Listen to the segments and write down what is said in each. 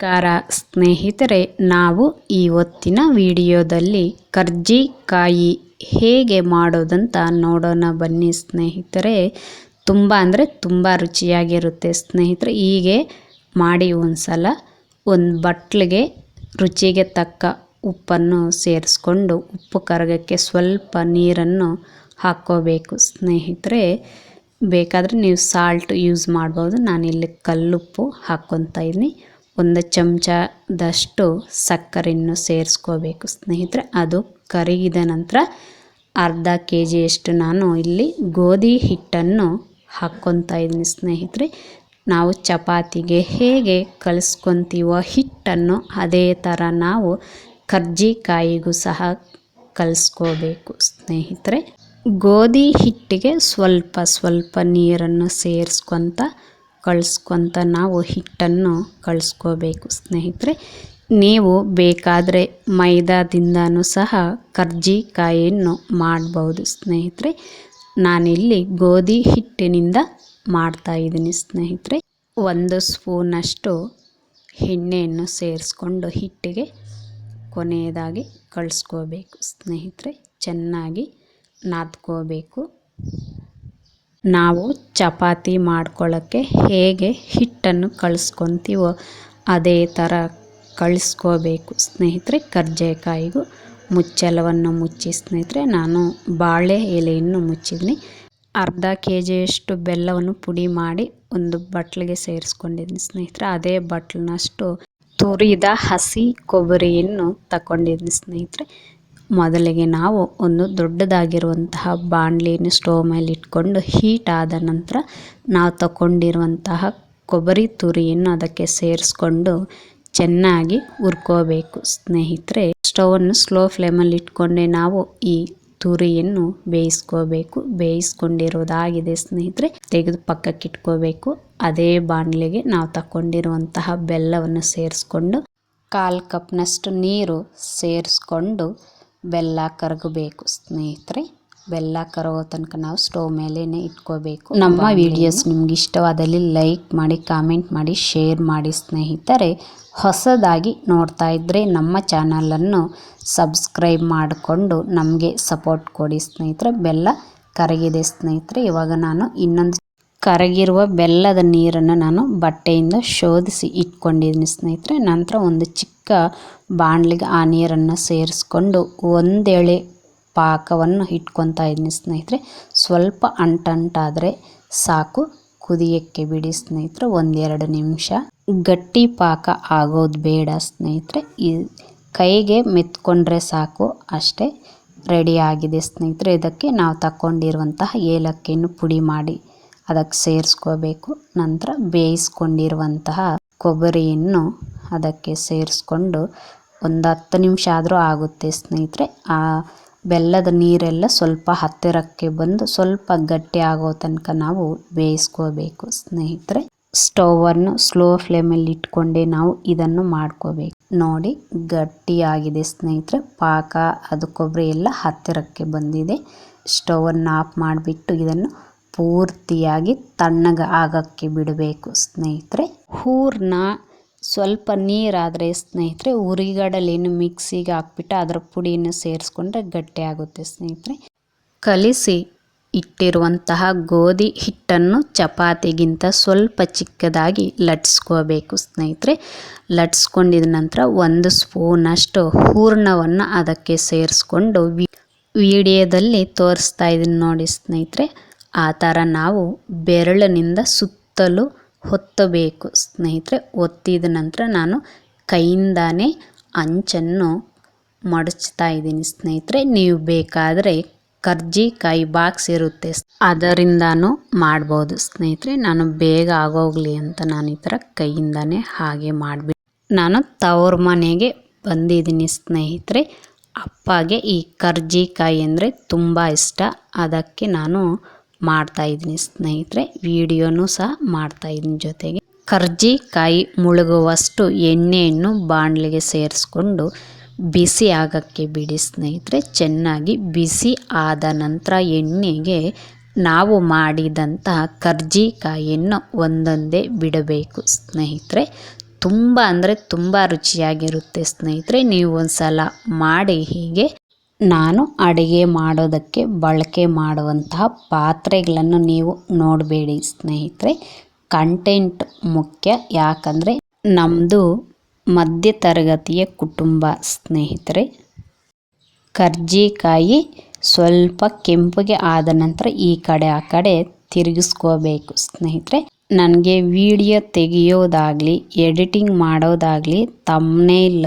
ನಮಸ್ಕಾರ ಸ್ನೇಹಿತರೆ, ನಾವು ಇವತ್ತಿನ ವಿಡಿಯೋದಲ್ಲಿ ಕರ್ಜಿಕಾಯಿ ಹೇಗೆ ಮಾಡೋದಂತ ನೋಡೋಣ ಬನ್ನಿ ಸ್ನೇಹಿತರೆ. ತುಂಬ ಅಂದರೆ ತುಂಬ ರುಚಿಯಾಗಿರುತ್ತೆ ಸ್ನೇಹಿತರೆ. ಹೀಗೆ ಮಾಡಿ ಒಂದ್ಸಲ ಒಂದು ಬಟ್ಲಿಗೆ ರುಚಿಗೆ ತಕ್ಕ ಉಪ್ಪನ್ನು ಸೇರಿಸ್ಕೊಂಡು ಉಪ್ಪು ಕರಗಕ್ಕೆ ಸ್ವಲ್ಪ ನೀರನ್ನು ಹಾಕ್ಕೋಬೇಕು ಸ್ನೇಹಿತರೆ. ಬೇಕಾದರೆ ನೀವು ಸಾಲ್ಟ್ ಯೂಸ್ ಮಾಡ್ಬೋದು. ನಾನಿಲ್ಲಿ ಕಲ್ಲುಪ್ಪು ಹಾಕ್ಕೊತಾ ಇದ್ದೀನಿ. ಒಂದು ಚಮಚದಷ್ಟು ಸಕ್ಕರೆಯನ್ನು ಸೇರಿಸ್ಕೋಬೇಕು ಸ್ನೇಹಿತರೆ. ಅದು ಕರಗಿದ ನಂತರ ಅರ್ಧ ಕೆ ಜಿಯಷ್ಟು ನಾನು ಇಲ್ಲಿ ಗೋಧಿ ಹಿಟ್ಟನ್ನು ಹಾಕ್ಕೊತಾ ಇದ್ದೀನಿ ಸ್ನೇಹಿತರೆ. ನಾವು ಚಪಾತಿಗೆ ಹೇಗೆ ಕಲಿಸ್ಕೊತೀವೋ ಹಿಟ್ಟನ್ನು ಅದೇ ಥರ ನಾವು ಕರ್ಜಿಕಾಯಿಗೂ ಸಹ ಕಲಿಸ್ಕೋಬೇಕು ಸ್ನೇಹಿತರೆ. ಗೋಧಿ ಹಿಟ್ಟಿಗೆ ಸ್ವಲ್ಪ ಸ್ವಲ್ಪ ನೀರನ್ನು ಸೇರಿಸ್ಕೊತ ಕಳಿಸ್ಕೊತ ನಾವು ಹಿಟ್ಟನ್ನು ಕಳಿಸ್ಕೋಬೇಕು. ಸ್ನೇಹಿತರೆ, ನೀವು ಬೇಕಾದರೆ ಮೈದಾದಿಂದನೂ ಸಹ ಕರ್ಜಿಕಾಯಿಯನ್ನು ಮಾಡ್ಬೋದು. ಸ್ನೇಹಿತರೆ, ನಾನಿಲ್ಲಿ ಗೋಧಿ ಹಿಟ್ಟಿನಿಂದ ಮಾಡ್ತಾಯಿದ್ದೀನಿ ಸ್ನೇಹಿತರೆ, ಒಂದು ಸ್ಪೂನಷ್ಟು ಎಣ್ಣೆಯನ್ನು ಸೇರಿಸ್ಕೊಂಡು ಹಿಟ್ಟಿಗೆ ಕೊನೆಯದಾಗಿ ಕಳಿಸ್ಕೋಬೇಕು. ಸ್ನೇಹಿತರೆ, ಚೆನ್ನಾಗಿ ನಾದ್ಕೋಬೇಕು. ನಾವು ಚಪಾತಿ ಮಾಡ್ಕೊಳ್ಳೋಕ್ಕೆ ಹೇಗೆ ಹಿಟ್ಟನ್ನು ಕಳಿಸ್ಕೊತೀವೋ ಅದೇ ಥರ ಕಳಿಸ್ಕೋಬೇಕು. ಸ್ನೇಹಿತರೆ, ಕರ್ಜೆಕಾಯಿಗೂ ಮುಚ್ಚಲವನ್ನು ಮುಚ್ಚಿ. ಸ್ನೇಹಿತರೆ, ನಾನು ಬಾಳೆ ಎಲೆಯನ್ನು ಮುಚ್ಚಿದ್ದೀನಿ. ಅರ್ಧ ಕೆ ಜಿಯಷ್ಟು ಬೆಲ್ಲವನ್ನು ಪುಡಿ ಮಾಡಿ ಒಂದು ಬಟ್ಲಿಗೆ ಸೇರಿಸ್ಕೊಂಡಿದ್ದೀನಿ. ಸ್ನೇಹಿತರೆ, ಅದೇ ಬಟ್ಲಿನಷ್ಟು ತುರಿದ ಹಸಿ ಕೊಬ್ಬರಿಯನ್ನು ತಗೊಂಡಿದ್ದೀನಿ ಸ್ನೇಹಿತರೆ ಮೊದಲಿಗೆ ನಾವು ಒಂದು ದೊಡ್ಡದಾಗಿರುವಂತಹ ಬಾಣಲಿನ ಸ್ಟೋವ್ ಮೇಲೆ ಇಟ್ಕೊಂಡು ಹೀಟ್ ಆದ ನಂತರ ನಾವು ತಗೊಂಡಿರುವಂತಹ ಕೊಬ್ಬರಿ ತುರಿಯನ್ನು ಅದಕ್ಕೆ ಸೇರಿಸ್ಕೊಂಡು ಚೆನ್ನಾಗಿ ಹುರ್ಕೋಬೇಕು. ಸ್ನೇಹಿತರೆ, ಸ್ಟವನ್ನು ಸ್ಲೋ ಫ್ಲೇಮಲ್ಲಿ ಇಟ್ಕೊಂಡೆ ನಾವು ಈ ತುರಿಯನ್ನು ಬೇಯಿಸ್ಕೋಬೇಕು. ಬೇಯಿಸ್ಕೊಂಡಿರೋದಾಗಿದೆ ಸ್ನೇಹಿತರೆ, ತೆಗೆದು ಪಕ್ಕಕ್ಕೆ ಇಟ್ಕೋಬೇಕು. ಅದೇ ಬಾಣಲೆಗೆ ನಾವು ತಗೊಂಡಿರುವಂತಹ ಬೆಲ್ಲವನ್ನು ಸೇರಿಸ್ಕೊಂಡು, ಕಾಲು ಕಪ್ನಷ್ಟು ನೀರು ಸೇರಿಸ್ಕೊಂಡು ಬೆಲ್ಲ ಕರಗಬೇಕು ಸ್ನೇಹಿತರೆ. ಬೆಲ್ಲ ಕರಗೋ ತನಕ ನಾವು ಸ್ಟವ್ ಮೇಲೇ ಇಟ್ಕೋಬೇಕು. ನಮ್ಮ ವಿಡಿಯೋಸ್ ನಿಮ್ಗೆ ಇಷ್ಟವಾದಲ್ಲಿ ಲೈಕ್ ಮಾಡಿ ಕಾಮೆಂಟ್ ಮಾಡಿ ಶೇರ್ ಮಾಡಿ ಸ್ನೇಹಿತರೆ. ಹೊಸದಾಗಿ ನೋಡ್ತಾ ಇದ್ದರೆ ನಮ್ಮ ಚಾನಲನ್ನು ಸಬ್ಸ್ಕ್ರೈಬ್ ಮಾಡಿಕೊಂಡು ನಮಗೆ ಸಪೋರ್ಟ್ ಕೊಡಿ ಸ್ನೇಹಿತರೆ. ಬೆಲ್ಲ ಕರಗಿದೆ ಸ್ನೇಹಿತರೆ. ಇವಾಗ ನಾನು ಇನ್ನೊಂದು ಕರಗಿರುವ ಬೆಲ್ಲದ ನೀರನ್ನು ನಾನು ಬಟ್ಟೆಯಿಂದ ಶೋಧಿಸಿ ಇಟ್ಕೊಂಡಿದ್ದೀನಿ ಸ್ನೇಹಿತರೆ. ನಂತರ ಒಂದು ಚಿಕ್ಕ ಬಾಣಲಿಗೆ ಆ ನೀರನ್ನು ಸೇರಿಸ್ಕೊಂಡು ಒಂದೆಳೆ ಪಾಕವನ್ನು ಇಟ್ಕೊತಾ ಇದ್ದೀನಿ ಸ್ನೇಹಿತರೆ. ಸ್ವಲ್ಪ ಅಂಟಂಟಾದರೆ ಸಾಕು. ಕುದಿಯಕ್ಕೆ ಬಿಡಿ ಸ್ನೇಹಿತರೆ. ಒಂದೆರಡು ನಿಮಿಷ. ಗಟ್ಟಿ ಪಾಕ ಆಗೋದು ಬೇಡ ಸ್ನೇಹಿತರೆ. ಈ ಕೈಗೆ ಮೆತ್ಕೊಂಡ್ರೆ ಸಾಕು. ಅಷ್ಟೇ ರೆಡಿ ಆಗಿದೆ ಸ್ನೇಹಿತರೆ. ಇದಕ್ಕೆ ನಾವು ತಗೊಂಡಿರುವಂತಹ ಏಲಕ್ಕಿಯನ್ನು ಪುಡಿ ಮಾಡಿ ಅದಕ್ಕೆ ಸೇರಿಸ್ಕೋಬೇಕು. ನಂತರ ಬೇಯಿಸ್ಕೊಂಡಿರುವಂತಹ ಕೊಬ್ಬರಿಯನ್ನು ಅದಕ್ಕೆ ಸೇರಿಸ್ಕೊಂಡು ಒಂದು ಹತ್ತು ನಿಮಿಷ ಆದರೂ ಆಗುತ್ತೆ ಸ್ನೇಹಿತರೆ. ಆ ಬೆಲ್ಲದ ನೀರೆಲ್ಲ ಸ್ವಲ್ಪ ಹತ್ತಿರಕ್ಕೆ ಬಂದು ಸ್ವಲ್ಪ ಗಟ್ಟಿ ಆಗೋ ತನಕ ನಾವು ಬೇಯಿಸ್ಕೋಬೇಕು ಸ್ನೇಹಿತರೆ. ಸ್ಟೌವನ್ನು ಸ್ಲೋ ಫ್ಲೇಮಲ್ಲಿ ಇಟ್ಕೊಂಡೇ ನಾವು ಇದನ್ನು ಮಾಡ್ಕೋಬೇಕು. ನೋಡಿ, ಗಟ್ಟಿಯಾಗಿದೆ ಸ್ನೇಹಿತರೆ. ಪಾಕ, ಅದು ಕೊಬ್ಬರಿ ಎಲ್ಲ ಹತ್ತಿರಕ್ಕೆ ಬಂದಿದೆ. ಸ್ಟವನ್ನು ಆಫ್ ಮಾಡಿಬಿಟ್ಟು ಇದನ್ನು ಪೂರ್ತಿಯಾಗಿ ತಣ್ಣಗೆ ಆಗಕ್ಕೆ ಬಿಡಬೇಕು ಸ್ನೇಹಿತರೆ. ಹೂರ್ನ ಸ್ವಲ್ಪ ನೀರಾದರೆ ಸ್ನೇಹಿತರೆ ಉರಿಗಡಲೇನು ಮಿಕ್ಸಿಗೆ ಹಾಕ್ಬಿಟ್ಟು ಅದರ ಪುಡಿಯನ್ನು ಸೇರಿಸ್ಕೊಂಡ್ರೆ ಗಟ್ಟಿ ಆಗುತ್ತೆ ಸ್ನೇಹಿತರೆ. ಕಲಿಸಿ ಇಟ್ಟಿರುವಂತಹ ಗೋಧಿ ಹಿಟ್ಟನ್ನು ಚಪಾತಿಗಿಂತ ಸ್ವಲ್ಪ ಚಿಕ್ಕದಾಗಿ ಲಟ್ಸ್ಕೋಬೇಕು ಸ್ನೇಹಿತರೆ. ಲಟ್ಸ್ಕೊಂಡಿದ ನಂತರ ಒಂದು ಸ್ಪೂನಷ್ಟು ಹೂರ್ಣವನ್ನು ಅದಕ್ಕೆ ಸೇರಿಸ್ಕೊಂಡು ವಿಡಿಯೋದಲ್ಲಿ ತೋರಿಸ್ತಾ ಇದ್ದೀನಿ ನೋಡಿ ಸ್ನೇಹಿತರೆ. ಆ ಥರ ನಾವು ಬೆರಳಿನಿಂದ ಸುತ್ತಲೂ ಹೊತ್ತಬೇಕು. ಸ್ನೇಹಿತರೆ, ಒತ್ತಿದ ನಂತರ ನಾನು ಕೈಯಿಂದಾನೇ ಅಂಚನ್ನು ಮಡಚ್ತಾ ಇದ್ದೀನಿ. ಸ್ನೇಹಿತರೆ, ನೀವು ಬೇಕಾದರೆ ಕರ್ಜಿಕಾಯಿ ಬಾಕ್ಸ್ ಇರುತ್ತೆ. ಅದರಿಂದನೂ ಮಾಡ್ಬೋದು. ಸ್ನೇಹಿತರೆ, ನಾನು ಬೇಗ ಆಗೋಗಲಿ ಅಂತ ನಾನು ಈ ಥರ ಕೈಯಿಂದಾನೇ ಹಾಗೆ ಮಾಡಿಬಿಟ್ಟು ನಾನು ತವ್ರ ಮನೆಗೆ ಬಂದಿದ್ದೀನಿ. ಸ್ನೇಹಿತರೆ, ಅಪ್ಪಗೆ ಈ ಕರ್ಜಿಕಾಯಿ ಅಂದರೆ ತುಂಬ ಇಷ್ಟ. ಅದಕ್ಕೆ ನಾನು ಮಾಡ್ತಾಯಿದ್ದೀನಿ ಸ್ನೇಹಿತರೆ, ವಿಡಿಯೋನೂ ಸಹ ಮಾಡ್ತಾಯಿದ್ದೀನಿ ಜೊತೆಗೆ. ಕರ್ಜಿಕಾಯಿ ಮುಳುಗುವಷ್ಟು ಎಣ್ಣೆಯನ್ನು ಬಾಣಲೆಗೆ ಸೇರಿಸ್ಕೊಂಡು ಬಿಸಿ ಆಗೋಕ್ಕೆ ಬಿಡಿ ಸ್ನೇಹಿತರೆ, ಚೆನ್ನಾಗಿ ಬಿಸಿ ಆದ ನಂತರ ಎಣ್ಣೆಗೆ ನಾವು ಮಾಡಿದಂತಹ ಕರ್ಜಿಕಾಯಿಯನ್ನು ಒಂದೊಂದೇ ಬಿಡಬೇಕು ಸ್ನೇಹಿತರೆ. ತುಂಬ ಅಂದರೆ ತುಂಬ ರುಚಿಯಾಗಿರುತ್ತೆ ಸ್ನೇಹಿತರೆ, ನೀವು ಒಂದ್ಸಲ ಮಾಡಿ ಹೀಗೆ ನಾನು ಅಡುಗೆ ಮಾಡೋದಕ್ಕೆ ಬಳಕೆ ಮಾಡುವಂತಹ ಪಾತ್ರೆಗಳನ್ನು ನೀವು ನೋಡಬೇಡಿ ಸ್ನೇಹಿತರೆ. ಕಂಟೆಂಟ್ ಮುಖ್ಯ. ಯಾಕಂದರೆ ನಮ್ಮದು ಮಧ್ಯ ತರಗತಿಯ ಕುಟುಂಬ ಸ್ನೇಹಿತರೆ. ಕರ್ಜಿಕಾಯಿ ಸ್ವಲ್ಪ ಕೆಂಪಗೆ ಆದ ನಂತರ ಈ ಕಡೆ ಆ ಕಡೆ ತಿರುಗಿಸ್ಕೋಬೇಕು ಸ್ನೇಹಿತರೆ. ನನಗೆ ವಿಡಿಯೋ ತೆಗೆಯೋದಾಗಲಿ ಎಡಿಟಿಂಗ್ ಮಾಡೋದಾಗಲಿ ತಮ್ನೇಲ್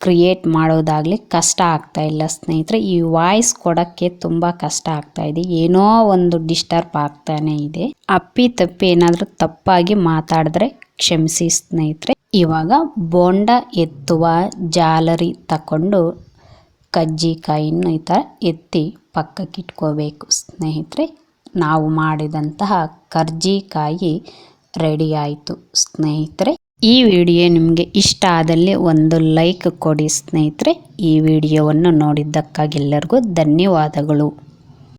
ಕ್ರಿಯೇಟ್ ಮಾಡೋದಾಗಲಿ ಕಷ್ಟ ಆಗ್ತಾ ಇಲ್ಲ ಸ್ನೇಹಿತರೆ. ಈ ವಾಯ್ಸ್ ಕೊಡೋಕ್ಕೆ ತುಂಬ ಕಷ್ಟ ಆಗ್ತಾ ಇದೆ. ಏನೋ ಒಂದು ಡಿಸ್ಟರ್ಬ್ ಆಗ್ತಾನೆ ಇದೆ. ಅಪ್ಪಿ ತಪ್ಪಿ ಏನಾದರೂ ತಪ್ಪಾಗಿ ಮಾತಾಡಿದ್ರೆ ಕ್ಷಮಿಸಿ ಸ್ನೇಹಿತರೆ. ಇವಾಗ ಬೋಂಡ ಎತ್ತುವ ಜಾಲರಿ ತಕೊಂಡು ಕಜ್ಜಿಕಾಯಿನ ಈ ಥರ ಎತ್ತಿ ಪಕ್ಕಕ್ಕೆ ಇಟ್ಕೋಬೇಕು ಸ್ನೇಹಿತರೆ. ನಾವು ಮಾಡಿದಂತಹ ಕರ್ಜಿಕಾಯಿ ರೆಡಿ ಆಯಿತು ಸ್ನೇಹಿತರೆ. ಈ ವಿಡಿಯೋ ನಿಮಗೆ ಇಷ್ಟ ಆದಲ್ಲಿ ಒಂದು ಲೈಕ್ ಕೊಡಿ ಸ್ನೇಹಿತರೆ. ಈ ವಿಡಿಯೋವನ್ನು ನೋಡಿದ್ದಕ್ಕಾಗಿ ಎಲ್ಲರಿಗೂ ಧನ್ಯವಾದಗಳು.